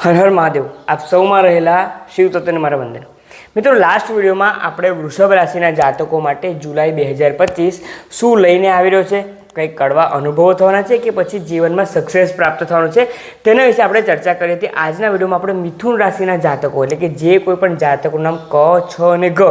હર હર મહાદેવ. આપ સૌમાં રહેલા શિવ તત્વને મારા વંદન. મિત્રો લાસ્ટ વિડીયોમાં આપણે વૃષભ રાશિના જાતકો માટે જુલાઈ બે હજાર પચીસ શું લઈને આવી રહ્યો છે? કંઈક કડવા અનુભવો થવાના છે કે પછી જીવનમાં સક્સેસ પ્રાપ્ત થવાનું છે? તેના વિશે આપણે ચર્ચા કરી હતી આજના વિડીયોમાં આપણે મિથુન રાશિના જાતકો, એટલે કે જે કોઈ પણ જાતકનું નામ ક, છ અને ગ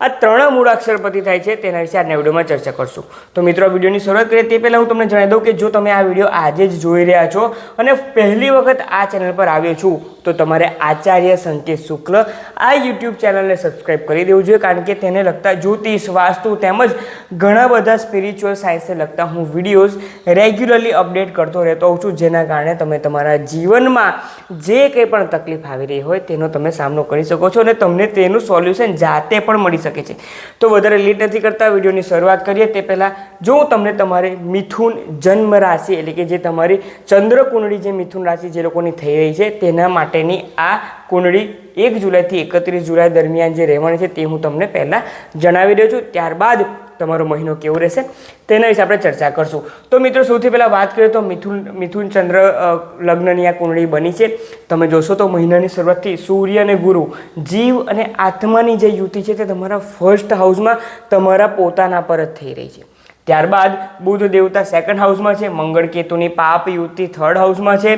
આ ત્રણ મૂળ અક્ષરપતિ થાય છે, તેના વિશે આજના વિડીયોમાં ચર્ચા કરશું. તો મિત્રો વિડીયોની શરૂઆત કરીએ, તે પહેલાં હું તમને જણાવી દઉં કે જો તમે આ વીડિયો આજે જ જોઈ રહ્યા છો અને પહેલી વખત આ ચેનલ પર આવ્યો છું, તો તમારે આચાર્ય સંકેત શુક્લ આ યુટ્યુબ ચેનલને સબસ્ક્રાઇબ કરી દેવું જોઈએ, કારણ કે તેને લગતા જ્યોતિષ, વાસ્તુ તેમજ ઘણા બધા સ્પિરિચ્યુઅલ સાયન્સને લગતા હું વિડીયોઝ રેગ્યુલરલી અપડેટ કરતો રહેતો હોઉં છું, જેના કારણે તમે તમારા જીવનમાં જે કંઈ પણ તકલીફ આવી રહી હોય, તેનો તમે સામનો કરી શકો છો અને તમને તેનું સોલ્યુશન જાતે પણ મળી શકે છે. તો વધારે લેટ નથી કરતા, વિડીયોની શરૂઆત કરીએ. તે પહેલાં જો હું તમને તમારી મિથુન જન્મ રાશિ એટલે કે જે તમારી ચંદ્ર કુંડળી જે મિથુન રાશિ જે લોકોની થઈ રહી છે, તેના માટેની આ કુંડળી એક જુલાઈથી એકત્રીસ જુલાઈ દરમિયાન જે રહેવાની છે તે હું તમને પહેલાં જણાવી રહ્યો છું. ત્યારબાદ તમારો મહિનો કેવો રહેશે તેના વિશે આપણે ચર્ચા કરશું. તો મિત્રો, સૌથી પહેલાં વાત કરીએ તો મિથુન મિથુન ચંદ્ર લગ્નની આ કુંડળી બની છે. તમે જોશો તો મહિનાની શરૂઆતથી સૂર્ય અને ગુરુ, જીવ અને આત્માની જે યુતિ છે તે તમારા ફર્સ્ટ હાઉસમાં તમારા પોતાના પર જ થઈ રહી છે. ત્યારબાદ બુધ દેવતા સેકન્ડ હાઉસમાં છે, મંગળ કેતુની પાપ યુતિ થર્ડ હાઉસમાં છે.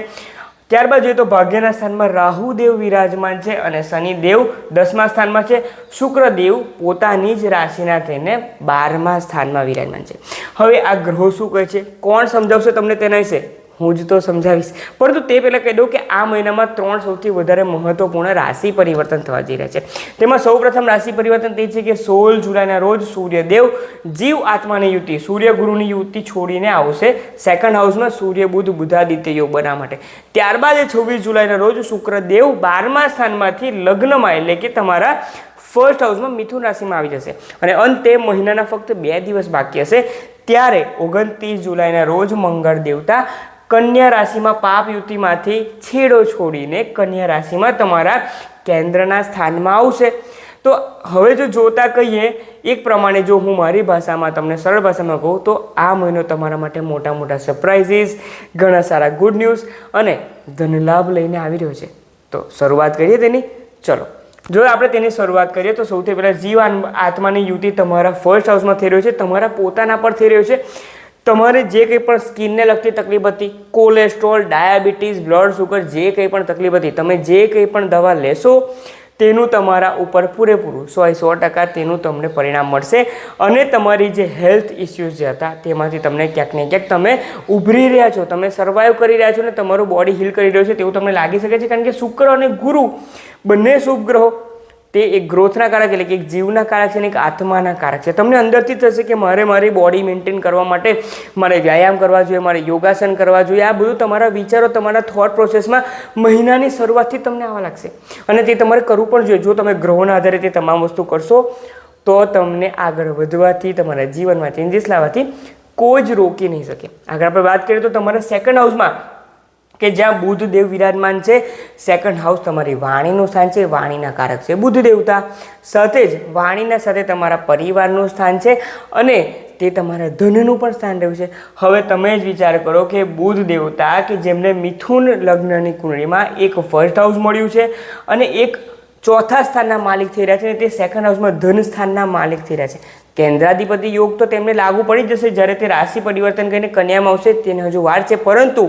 ત્યારબાદ જોઈએ તો ભાગ્યના સ્થાનમાં રાહુદેવ વિરાજમાન છે અને શનિદેવ દસમા સ્થાનમાં છે. શુક્રદેવ પોતાની જ રાશિના થઈને બારમા સ્થાનમાં વિરાજમાન છે. હવે આ ગ્રહો શું કહે છે? કોણ સમજાવશે તમને તેના વિશે? હું જ તો સમજાવીશ. પરંતુ તે પહેલાં કહી દઉં કે આ મહિનામાં ત્રણ સૌથી વધારે મહત્વપૂર્ણ રાશિ પરિવર્તન થવા જઈ રહ્યા છે. તેમાં સૌપ્રથમ રાશિ પરિવર્તન તે છે કે સોળ જુલાઈના રોજ સૂર્યદેવ જીવ આત્માની યુતિ સૂર્ય ગુરુની યુતિ છોડીને આવશે સેકન્ડ હાઉસમાં સૂર્ય, બુધ, બુધાદિત્ય યોગ બનાવવા માટે. ત્યારબાદ છવ્વીસ જુલાઈના રોજ શુક્રદેવ બારમા સ્થાનમાંથી લગ્નમાં, એટલે કે તમારા ફર્સ્ટ હાઉસમાં મિથુન રાશિમાં આવી જશે. અને અંતે મહિનાના ફક્ત બે દિવસ બાકી હશે. ત્યારે ઓગણત્રીસ જુલાઈના રોજ મંગળ દેવતા કન્યા રાશિમાં પાપ યુતિમાંથી છેડો છોડીને કન્યા રાશિમાં તમારા કેન્દ્રના સ્થાનમાં આવશે. તો હવે જો જોતા કહીએ, એક પ્રમાણે જો હું મારી ભાષામાં તમને સરળ ભાષામાં કહું, તો આ મહિનો તમારા માટે મોટા મોટા સરપ્રાઇઝીસ ઘણા સારા ગુડ ન્યૂઝ અને ધનલાભ લઈને આવી રહ્યો છે. તો શરૂઆત કરીએ તેની. ચલો, જો આપણે તેની શરૂઆત કરીએ, તો સૌથી પહેલાં જીવ આત્માની યુતિ તમારા ફર્સ્ટ હાઉસમાં થઈ રહ્યો છે, તમારા પોતાના પર થઈ રહ્યો છે. તમારે જે કંઈ પણ સ્કિનને લગતી તકલીફ હતી, કોલેસ્ટ્રોલ, ડાયાબિટીસ, બ્લડ સુગર, જે કંઈ પણ તકલીફ હતી, તમે જે કંઈ પણ દવા લેશો, તેનું તમારા ઉપર પૂરેપૂરું સો સો ટકા તેનું તમને પરિણામ મળશે. અને તમારી જે હેલ્થ ઇસ્યુઝ જે હતા, તેમાંથી તમને ક્યાંક ને ક્યાંક તમે ઉભરી રહ્યા છો, તમે સર્વાઈવ કરી રહ્યા છો ને તમારું બોડી હીલ કરી રહ્યું છે તેવું તમને લાગી શકે છે, કારણ કે શુક્ર અને ગુરુ બંને શુભ ગ્રહો તે એક ગ્રોથના કારક એટલે કે એક જીવના કારક છે અને એક આત્માના કારક છે. તમને અંદરથી થશે કે મારે મારી બોડી મેન્ટેન કરવા માટે મારે વ્યાયામ કરવા જોઈએ, મારે યોગાસન કરવા જોઈએ. આ બધું તમારા વિચારો, તમારા થોટ પ્રોસેસમાં મહિનાની શરૂઆતથી તમને આવવા લાગશે. અને તે તમારે કરવું પણ જોઈએ. જો તમે ગ્રહોના આધારે તે તમામ વસ્તુ કરશો, તો તમને આગળ વધવાથી, તમારા જીવનમાં ચેન્જીસ લાવવાથી કોઈ જ રોકી નહીં શકે. આગળ આપણે વાત કરીએ તો તમારા સેકન્ડ હાઉસમાં કે જ્યાં બુધ દેવ વિરાજમાન છે. સેકન્ડ હાઉસ તમારી વાણીનું સ્થાન છે, વાણીના કારક છે. બુદ્ધ દેવતા સાથે જ વાણીના સાથે તમારા પરિવારનું સ્થાન છે અને તે તમારા ધનનું પણ સ્થાન રહ્યું છે. હવે તમે જ વિચાર કરો કે બુધ દેવતા કે જેમને મિથુન લગ્નની કુંડળીમાં એક ફર્સ્ટ હાઉસ મળ્યું છે અને એક ચોથા સ્થાનના માલિક થઈ રહ્યા છે અને તે સેકન્ડ હાઉસમાં ધન સ્થાનના માલિક થઈ રહ્યા છે. કેન્દ્રાધિપતિ યોગ તો તેમને લાગુ પડી જશે. જ્યારે તે રાશિ પરિવર્તન કરીને કન્યામાં આવશે, તેને હજુ વાર છે. પરંતુ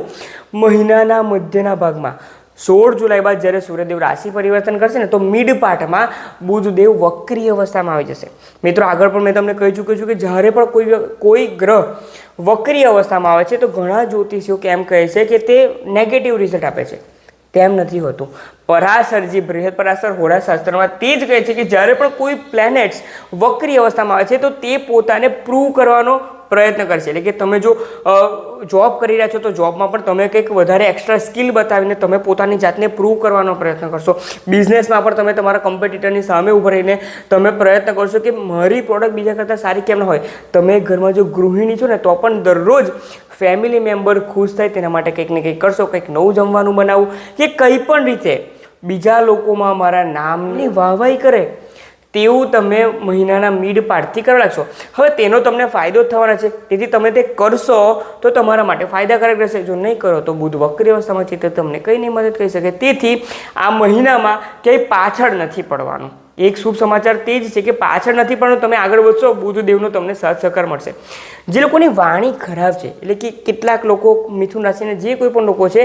મહિનાના મધ્યના ભાગમાં સોળ જુલાઈ બાદ જ્યારે સૂર્યદેવ રાશિ પરિવર્તન કરશે ને, તો મિડ પાર્ટમાં બુધદેવ વક્રી અવસ્થામાં આવી જશે. મિત્રો, આગળ પણ મેં તમને કહી ચૂક્યું છું કે જ્યારે પણ કોઈ કોઈ ગ્રહ વક્રી અવસ્થામાં આવે છે, તો ઘણા જ્યોતિષીઓ કેમ કહે છે કે તે નેગેટિવ રિઝલ્ટ આપે છે. તેમ નથી હોતું. પરાશરજી બૃહદ પરાસર હોળાશાસ્ત્રમાં તે જ કહે છે કે જ્યારે પણ કોઈ પ્લેનેટ્સ વક્રી અવસ્થામાં આવે છે, તો તે પોતાને પ્રૂવ કરવાનો પ્રયત્ન કરશે. એટલે કે તમે જો જોબ કરી રહ્યા છો તો જોબમાં પણ તમે કંઈક વધારે એક્સ્ટ્રા સ્કિલ બતાવીને તમે પોતાની જાતને પ્રૂવ કરવાનો પ્રયત્ન કરશો. બિઝનેસમાં પણ તમે તમારા કોમ્પિટિટરની સામે ઊભા રહીને તમે પ્રયત્ન કરશો કે મારી પ્રોડક્ટ બીજા કરતાં સારી કેમ ન હોય. તમે ઘરમાં જો ગૃહિણી છો ને, તો પણ દરરોજ ફેમિલી મેમ્બર ખુશ થાય તેના માટે કંઈક ને કંઈક કરશો, કંઈક નવું જમવાનું બનાવવું કે કંઈ પણ રીતે. બીજા લોકોમાં મારા નામની વાહવાઈ કરે તેવું તમે મહિનાના મિડ પાર્ટથી કરવા લાગશો હવે તેનો તમને ફાયદો થવાનો છે. તેથી તમે તે કરશો તો તમારા માટે ફાયદાકારક રહેશે. જો નહીં કરો તો બુધ વક્રી અવસ્થામાં છે તો તમને કંઈ નહીં મદદ કરી શકે. તેથી આ મહિનામાં ક્યાંય પાછળ નથી પડવાનું. એક શુભ સમાચાર તે જ છે કે પાછળ નથી પણ તમે આગળ વધશો, બુધદેવનો તમને સહકાર મળશે. જે લોકોની વાણી ખરાબ છે, એટલે કે કેટલાક લોકો મિથુન રાશિના જે કોઈ પણ લોકો છે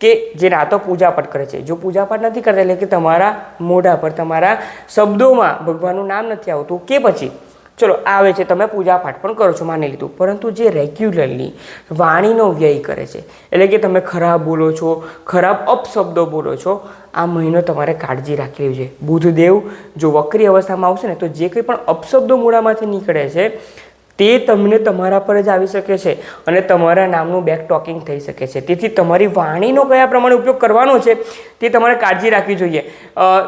કે જે રાતો પૂજાપાઠ કરે છે. જો પૂજાપાઠ નથી કરતા એટલે કે તમારા મોઢા પર, તમારા શબ્દોમાં ભગવાનનું નામ નથી આવતું કે પછી. ચલો, આવે છે, તમે પૂજાપાઠ પણ કરો છો, માની લીધું. પરંતુ જે રેગ્યુલરલી વાણીનો વ્યય કરે છે, એટલે કે તમે ખરાબ બોલો છો, ખરાબ અપશબ્દો બોલો છો, આ મહિનો તમારે કાળજી રાખવી જોઈએ. બુધદેવ જો વક્રી અવસ્થામાં આવશે ને, તો જે કંઈ પણ અપશબ્દો મૂળામાંથી નીકળે છે તે તમને તમારા પર જ આવી શકે છે અને તમારા નામનું બેક ટોકિંગ થઈ શકે છે. તેથી તમારી વાણીનો કયા પ્રમાણે ઉપયોગ કરવાનો છે તે તમારે કાળજી રાખવી જોઈએ.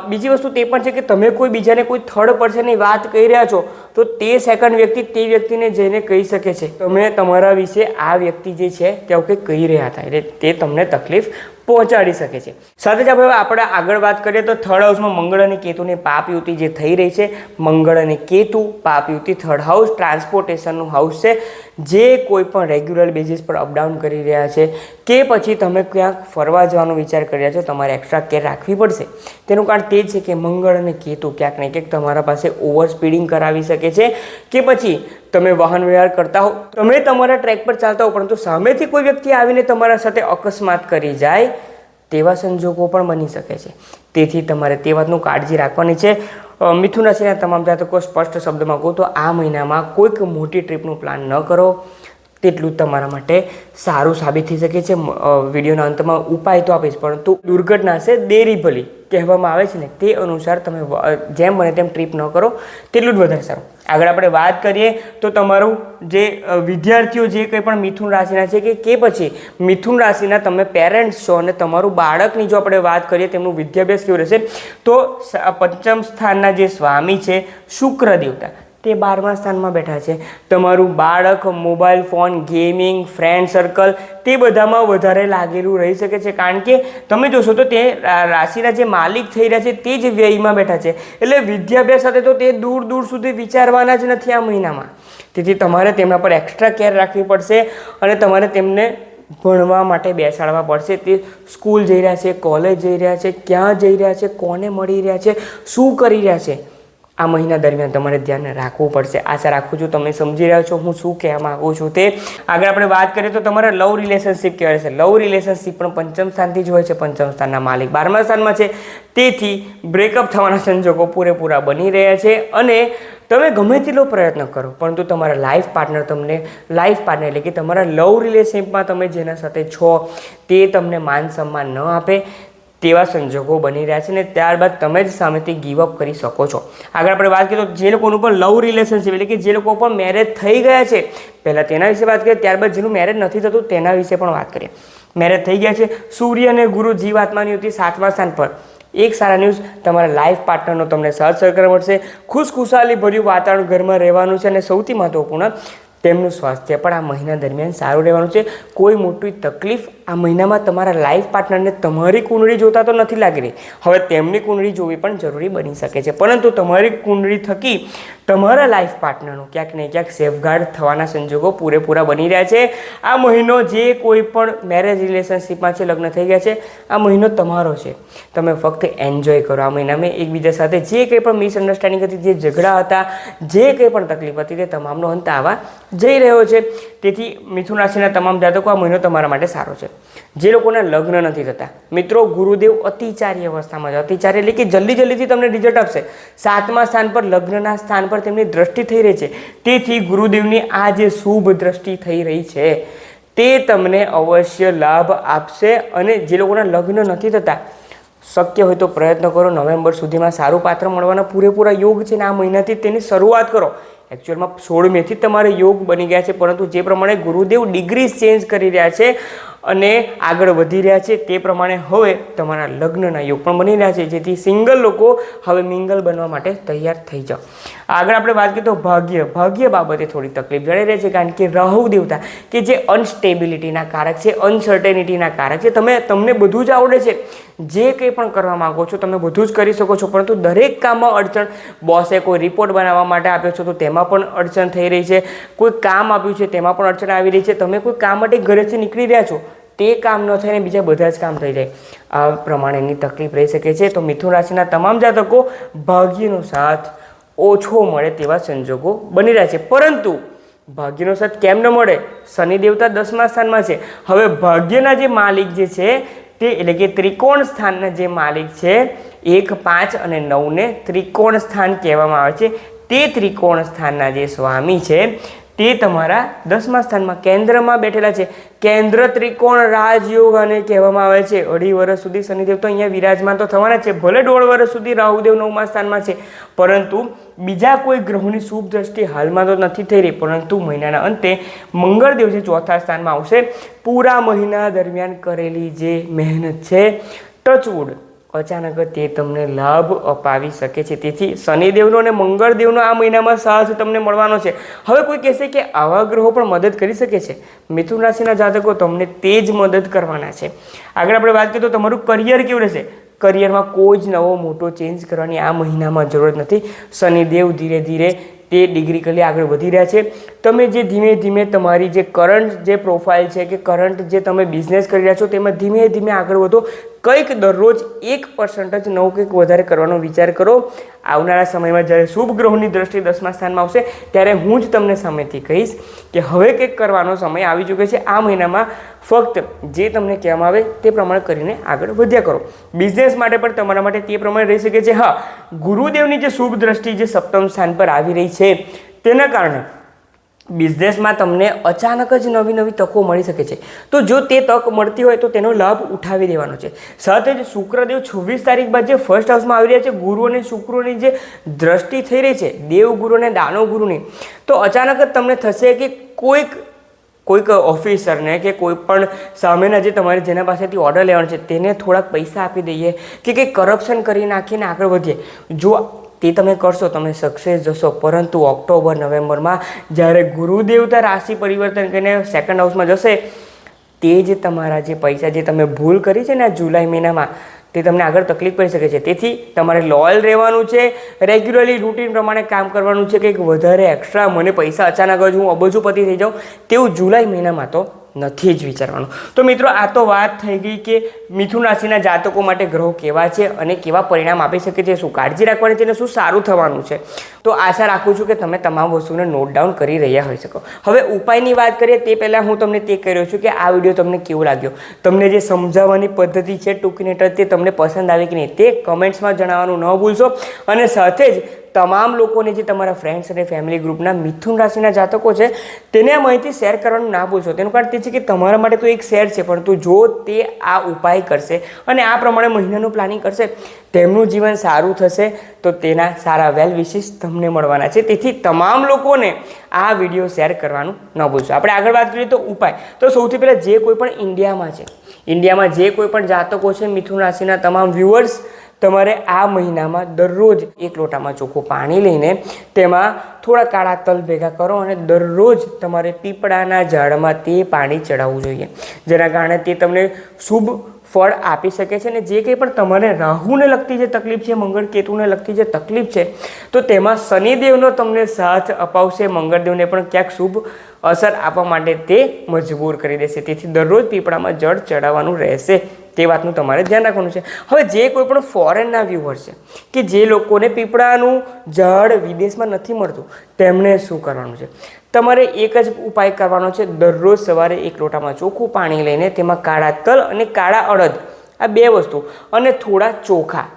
બીજી વસ્તુ તે પણ છે કે તમે કોઈ બીજાને કોઈ થર્ડ પર્સનની વાત કહી રહ્યા છો, તો તે સેકન્ડ વ્યક્તિ તે વ્યક્તિને જઈને કહી શકે છે. તમે તમારા વિશે આ વ્યક્તિ જે છે, તે કંઈક કહી રહ્યા હતા. એટલે તે તમને તકલીફ પહોંચાડી શકે છે. સાથે જ હવે આપણે આગળ વાત કરીએ તો થર્ડ હાઉસમાં મંગળ અને કેતુની પાપ યુતિ જે થઈ રહી છે, મંગળ અને કેતુ પાપ યુતિ થર્ડ હાઉસ ટ્રાન્સપોર્ટેશનનું હાઉસ છે. જે કોઈ પણ રેગ્યુલર બેઝિસ પર અપડાઉન કરી રહ્યા છે, કે પછી તમે ક્યાંક ફરવા જવાનો વિચાર કરી રહ્યા છો, તમારે એક્સ્ટ્રા કેર રાખવી પડશે. તેનું કારણ તે છે કે મંગળ અને કેતુ ક્યાંક ને ક્યાંક તમારા પાસે ઓવર સ્પીડિંગ કરાવી શકે છે, કે પછી તમે વાહન વ્યવહાર કરતા હો, તમે તમારા ટ્રેક પર ચાલતા હો, પરંતુ સામેથી કોઈ વ્યક્તિ આવીને તમારા સાથે અકસ્માત કરી જાય, તેવા સંજોગો પણ બની શકે છે. તેથી તમારે તે વાતનું કાળજી રાખવાની છે. મિથુન રાશિના તમામ જાતકો સ્પષ્ટ શબ્દમાં કહું તો આ મહિનામાં કોઈક મોટી ટ્રીપનું પ્લાન ન કરો. તેટલું તમારા માટે સારું સાબિત થઈ શકે છે. વિડીયોના અંતમાં ઉપાય તો આપીશ, પરંતુ દુર્ઘટના છે દેરી ભલી કહેવામાં આવે છે ને, તે અનુસાર તમે જેમ બને તેમ ટ્રીપ ન કરો, તેટલું જ વધારે સારું. આગળ આપણે વાત કરીએ તો તમારું જે વિદ્યાર્થીઓ જે કંઈ પણ મિથુન રાશિના છે કે કે પછી મિથુન રાશિના તમે પેરેન્ટ્સ છો અને તમારું બાળકની જો આપણે વાત કરીએ તેમનું વિદ્યાભ્યાસ કેવું રહેશે, તો પંચમ સ્થાનના જે સ્વામી છે શુક્ર દેવતા તે બારમા સ્થાનમાં બેઠા છે. તમારું બાળક mobile phone gaming friend circle તે બધામાં વધારે લાગેલું રહી શકે છે. કારણ કે તમે જોશો તો તે રાશિના જે માલિક થઈ રહ્યા છે તે જ વ્યયમાં બેઠા છે. એટલે વિદ્યાભ્યાસ સાથે તો તે દૂર દૂર સુધી વિચારવાના જ નથી આ મહિનામાં. તેથી તમારે તેમના પર એક્સ્ટ્રા કેર રાખવી પડશે અને તમારે તેમને ભણવા માટે બેસાડવા પડશે. તે સ્કૂલ જઈ રહ્યા છે કોલેજ જઈ રહ્યા છે, ક્યાં જઈ રહ્યા છે, કોને મળી રહ્યા છે, શું કરી રહ્યા છે. આ મહિના દરમિયાન તમારે ધ્યાન રાખવું પડશે. આશા રાખું છું તમે સમજી રહ્યા છો હું શું કહેવા માંગુ છું તે. આગળ આપણે વાત કરીએ તો તમારા લવ રિલેશનશિપ કહેવાય છે. લવ રિલેશનશિપ પણ પંચમ સ્થાનથી જ હોય છે, પંચમ સ્થાનના માલિક. બારમા સ્થાનમાં છે. તેથી બ્રેકઅપ થવાના સંજોગો પૂરેપૂરા બની રહ્યા છે અને તમે ગમે તેટલો પ્રયત્ન કરો, પરંતુ તમારા લાઈફ પાર્ટનર તમને લાઈફ પાર્ટનર એટલે કે તમારા લવ રિલેશનશીપમાં તમે જેના સાથે છો તે તમને માન સન્માન ન આપે. તેવા સંજોગો બની રહ્યા છે ને ત્યારબાદ તમે જ સામેથી ગીવ અપ કરી શકો છો. આગળ આપણે વાત કરીએ તો જે લોકોનું પણ લવ રિલેશનશિપ એટલે કે જે લોકો પણ મેરેજ થઈ ગયા છે, પહેલાં તેના વિશે વાત કરીએ, ત્યારબાદ જેનું મેરેજ નથી થતું તેના વિશે પણ વાત કરીએ. મેરેજ થઈ ગયા છે, સૂર્ય અને ગુરુ જીવાત્માની હતી સાતમા સ્થાન પર. એક સારા ન્યૂઝ તમારા લાઈફ પાર્ટનરનો તમને સહજ સરકાર મળશે. ખુશખુશાલી ભર્યું વાતાવરણ ઘરમાં રહેવાનું છે અને સૌથી મહત્વપૂર્ણ, તેમનું સ્વાસ્થ્ય પણ આ મહિના દરમિયાન સારું રહેવાનું છે. કોઈ મોટી તકલીફ આ મહિનામાં તમારા લાઈફ પાર્ટનરને તમારી કુંડળી જોતા તો નથી લાગી રહી હવે તેમની કુંડળી જોવી પણ જરૂરી બની શકે છે. પરંતુ તમારી કુંડળી થકી તમારા લાઈફ પાર્ટનરનું ક્યાંક ને ક્યાંક સેફગાર્ડ થવાના સંજોગો પૂરેપૂરા બની રહ્યા છે. આ મહિનો જે કોઈ પણ મેરેજ રિલેશનશિપમાં છે, લગ્ન થઈ ગયા છે, આ મહિનો તમારો છે. તમે ફક્ત એન્જોય કરો. આ મહિનામાં એકબીજા સાથે જે કંઈ પણ મિસઅન્ડરસ્ટેન્ડિંગ હતી, જે ઝઘડા હતા, જે કંઈ પણ તકલીફ હતી, તે તમામનો અંત આવવા જઈ રહ્યો છે. તેથી મિથુન રાશિના તમામ જાતકો આ મહિનો તમારા માટે સારો છે. જે લોકોના લગ્ન નથી થતા, મિત્રો ગુરુદેવ અતિચારી અવસ્થામાં છે. અતિચારી એટલે કે જલ્દી જલ્દીથી તમને રિઝલ્ટ આપશે. સાતમા સ્થાન પર લગ્નના સ્થાન પર તેમની દ્રષ્ટિ થઈ રહી છે. તેથી ગુરુદેવની આ જે શુભ દ્રષ્ટિ થઈ રહી છે, તે તમને અવશ્ય લાભ આપશે અને જે લોકોના લગ્ન નથી થતા, શક્ય હોય તો પ્રયત્ન કરો. નવેમ્બર સુધીમાં સારું પાત્ર મળવાના પૂરેપૂરા યોગ છે ને આ મહિનાથી તેની શરૂઆત કરો. એકચ્યુઅલમાં સોળ મેથી તમારે યોગ બની ગયા છે, પરંતુ જે પ્રમાણે ગુરુદેવ ડિગ્રીઝ ચેન્જ કરી રહ્યા છે અને આગળ વધી રહ્યા છે. તે પ્રમાણે હવે તમારા લગ્નના યોગ પણ બની રહ્યા છે. જેથી સિંગલ લોકો હવે મિંગલ બનવા માટે તૈયાર થઈ જાઓ. આગળ આપણે વાત કરીએ તો ભાગ્ય. ભાગ્ય બાબતે થોડી તકલીફ જણાઈ રહી છે. કારણ કે રાહુ દેવતા, કે જે અનસ્ટેબિલિટીના કારક છે અનસર્ટેનિટીના કારક છે, તમે, તમને બધું જ આવડે છે. જે કંઈ પણ કરવા માગો છો, તમે બધું જ કરી શકો છો. પરંતુ દરેક કામમાં અડચણ, બોસે કોઈ રિપોર્ટ બનાવવા માટે આપ્યો છો, તો તેમાં પણ અડચણ થઈ રહી છે. કોઈ કામ આપ્યું છે, તેમાં પણ અડચણ આવી રહી છે. તમે કોઈ કામ માટે ઘરેથી નીકળી રહ્યા છો તે કામ ન થઈને બીજા બધા જ કામ થઈ જાય. આ પ્રમાણેની તકલીફ રહી શકે છે. તો મિથુન રાશિના તમામ જાતકો ભાગ્યનો સાથ ઓછો મળે તેવા સંજોગો બની રહ્યા છે. પરંતુ ભાગ્યનો સાથ કેમ ન મળે? શનિ દેવતા દસમા સ્થાનમાં છે. હવે ભાગ્યના જે માલિક જે છે, તે એટલે કે ત્રિકોણ સ્થાનના જે માલિક છે, એક, પાંચ અને નવને ત્રિકોણ સ્થાન કહેવામાં આવે છે. તે ત્રિકોણ સ્થાનના જે સ્વામી છે તે તમારા દસમા સ્થાનમાં કેન્દ્રમાં બેઠેલા છે. કેન્દ્ર ત્રિકોણ રાજયોગ અને કહેવામાં આવે છે. અઢી વર્ષ સુધી શનિદેવ તો અહીંયા વિરાજમાન તો થવાના છે. ભલે દોઢ વર્ષ સુધી રાહુદેવ નવમા સ્થાનમાં છે. પરંતુ બીજા કોઈ ગ્રહોની શુભ દ્રષ્ટિ હાલમાં તો નથી થઈ રહી. પરંતુ મહિનાના અંતે મંગળ દિવસે ચોથા સ્થાનમાં આવશે. પૂરા મહિના દરમિયાન કરેલી જે મહેનત છે, ટચવુડ અચાનક તે તમને લાભ અપાવી શકે છે. તેથી શનિદેવનો અને મંગળદેવનો આ મહિનામાં સાથ તમને મળવાનો છે. હવે કોઈ કહેશે કે આવા ગ્રહો પણ મદદ કરી શકે છે? મિથુન રાશિના જાતકો તમને તે જ મદદ કરવાના છે. આગળ આપણે વાત કરીએ તો તમારું કરિયર કેવું રહેશે? કરિયરમાં કોઈ જ નવો મોટો ચેન્જ કરવાની આ મહિનામાં જરૂરત નથી. શનિદેવ ધીરે ધીરે તે ડિગ્રી કરી આગળ વધી રહ્યા છે. તમે જે ધીમે ધીમે તમારી જે કરંટ જે પ્રોફાઇલ છે કે કરંટ જે તમે બિઝનેસ કરી રહ્યા છો તેમાં ધીમે ધીમે આગળ વધો. કંઈક દરરોજ એક પર્સન્ટેજ નવું કંઈક વધારે કરવાનો વિચાર કરો. આવનારા સમયમાં જ્યારે શુભ ગ્રહોની દ્રષ્ટિ દસમા સ્થાનમાં આવશે, ત્યારે હું જ તમને સમયથી કહીશ કે હવે કંઈક કરવાનો સમય આવી ચૂક્યો છે. આ મહિનામાં ફક્ત જે તમને કહેવામાં આવે તે પ્રમાણે કરીને આગળ વધ્યા કરો. બિઝનેસ માટે પણ તમારા માટે તે પ્રમાણે રહી શકે છે. હા, ગુરુદેવની જે શુભ દ્રષ્ટિ જે સપ્તમ સ્થાન પર આવી રહી છે, તેના કારણે બિઝનેસમાં તમને અચાનક જ નવી નવી તકો મળી શકે છે. તો જો તે તક મળતી હોય તો તેનો લાભ ઉઠાવી દેવાનો છે. સાથે જ શુક્રદેવ છવ્વીસ તારીખ બાદ જે ફર્સ્ટ હાઉસમાં આવી રહ્યા છે, ગુરુ અને શુક્રની જે દ્રષ્ટિ થઈ રહી છે, દેવ ગુરુ અને દાનવગુરુની તો અચાનક જ તમને થશે કે કોઈક કોઈક ઓફિસરને કે કોઈ પણ સામેના જે તમારે જેના પાસેથી ઓર્ડર લેવાનો છે, તેને થોડાક પૈસા આપી દઈએ કે કંઈક કરપ્શન કરી નાખીને આગળ વધીએ. જો તે તમે કરશો, તમે સક્સેસ જશો. પરંતુ ઓક્ટોબર, નવેમ્બરમાં જ્યારે ગુરુદેવતા રાશિ પરિવર્તન કરીને સેકન્ડ હાઉસમાં જશે, તે જ તમારા જે પૈસા જે તમે ભૂલ કરી છે ને જુલાઈ મહિનામાં, તે તમને આગળ તકલીફ પડી શકે છે. તેથી તમારે લોયલ રહેવાનું છે રેગ્યુલરલી રૂટીન પ્રમાણે કામ કરવાનું છે કંઈક વધારે એક્સ્ટ્રા મને પૈસા અચાનક જ હું અબજુપતિ થઈ જાઉં, તેવું જુલાઈ મહિનામાં તો નથી જ વિચારવાનું. તો મિત્રો, આ તો વાત થઈ ગઈ કે મિથુન રાશિના જાતકો માટે ગ્રહો કેવા છે અને કેવા પરિણામ આપી શકે છે, શું કાળજી રાખવાની છે અને શું સારું થવાનું છે. તો આશા રાખું છું કે તમે તમામ વસ્તુને નોટ ડાઉન કરી રહ્યા હોઈ શકો. હવે ઉપાયની વાત કરીએ, તે પહેલાં હું તમને તે કર્યો છું કે આ વીડિયો તમને કેવો લાગ્યો? તમને જે સમજાવવાની પદ્ધતિ છે ટૂંકીને તે તમને પસંદ આવી કે નહીં, તે કમેન્ટ્સમાં જણાવવાનું ન ભૂલશો. અને સાથે જ તમામ લોકોને જે તમારા ફ્રેન્ડ્સ અને ફેમિલી ગ્રુપના મિથુન રાશિના જાતકો છે, તેને આ માહિતી શેર કરવાનું ના ભૂલશો. તેનું કારણ તે છે કે તમારા માટે તો એક શેર છે, પરંતુ જો તે આ ઉપાય કરશે અને આ પ્રમાણે મહિનાનું પ્લાનિંગ કરશે, તેમનું જીવન સારું થશે, તો તેના સારા વેલ વિશિસ તમને મળવાના છે. તેથી તમામ લોકોને આ વીડિયો શેર કરવાનું ન ભૂલશો. આપણે આગળ વાત કરીએ તો ઉપાય. તો સૌથી પહેલાં જે કોઈ પણ ઇન્ડિયામાં છે ઇન્ડિયામાં જે કોઈ પણ જાતકો છે મિથુન રાશિના તમામ વ્યુઅર્સ તમારે આ મહિનામાં દરરોજ એક લોટામાં ચોખ્ખું પાણી લઈને તેમાં થોડા કાળા તલ ભેગા કરો અને દરરોજ તમારે પીપળાના ઝાડમાં તે પાણી ચડાવવું જોઈએ. જેના કારણે તે તમને શુભ ફળ આપી શકે છે અને જે કંઈ પણ તમારે રાહુને લગતી જે તકલીફ છે મંગળ કેતુને લગતી જે તકલીફ છે, તો તેમાં શનિદેવનો તમને સાથ અપાવશે. મંગળદેવને પણ ક્યાંક શુભ અસર આપવા માટે તે મજબૂર કરી દેશે. તેથી દરરોજ પીપળામાં જળ ચડાવવાનું રહેશે. તે વાતનું તમારે ધ્યાન રાખવાનું છે. હવે જે કોઈ પણ ફોરેનના વ્યુઅર છે, કે જે લોકોને પીપળાનું ઝાડ વિદેશમાં નથી મળતું તેમણે શું કરવાનું છે? તમારે એક જ ઉપાય કરવાનો છે, દરરોજ સવારે એક લોટામાં ચોખ્ખું પાણી લઈને તેમાં કાળા તલ અને કાળા અડદ, આ બે વસ્તુ, અને થોડા ચોખા.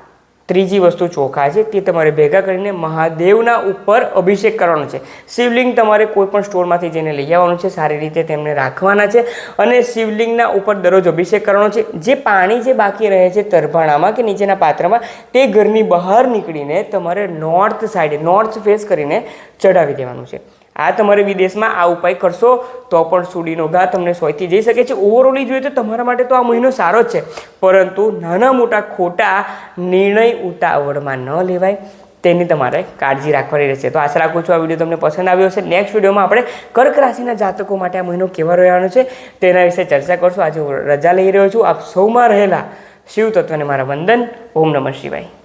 ત્રીજી વસ્તુ ચોખા છે, તે તમારે ભેગા કરીને મહાદેવના ઉપર અભિષેક કરવાનો છે. શિવલિંગ તમારે કોઈપણ સ્ટોરમાંથી જઈને લઈ આવવાનું છે, સારી રીતે તેમને રાખવાના છે અને શિવલિંગના ઉપર દરરોજ અભિષેક કરવાનો છે. જે પાણી જે બાકી રહે છે તરભાણામાં કે નીચેના પાત્રમાં, તે ઘરની બહાર નીકળીને તમારે નોર્થ સાઈડે નોર્થ ફેસ કરીને ચડાવી દેવાનું છે. આ તમારે વિદેશમાં આ ઉપાય કરશો તો પણ સુડીનો ઘા તમને સોયથી જઈ શકે છે. ઓવરઓલી જોઈએ તો તમારા માટે તો આ મહિનો સારો જ છે. પરંતુ નાના મોટા ખોટા નિર્ણય ઉતાવળમાં ન લેવાય. તેની તમારે કાળજી રાખવાની રહેશે. તો આશા રાખું છું આ વીડિયો તમને પસંદ આવ્યો હશે. નેક્સ્ટ વિડીયોમાં આપણે કર્ક રાશિના જાતકો માટે આ મહિનો કેવા રહેવાનો છે તેના વિશે ચર્ચા કરશું. આજે હું રજા લઈ રહ્યો છું. આપ સૌમાં રહેલા શિવ તત્વને મારા વંદન. ઓમ નમઃ શિવાય.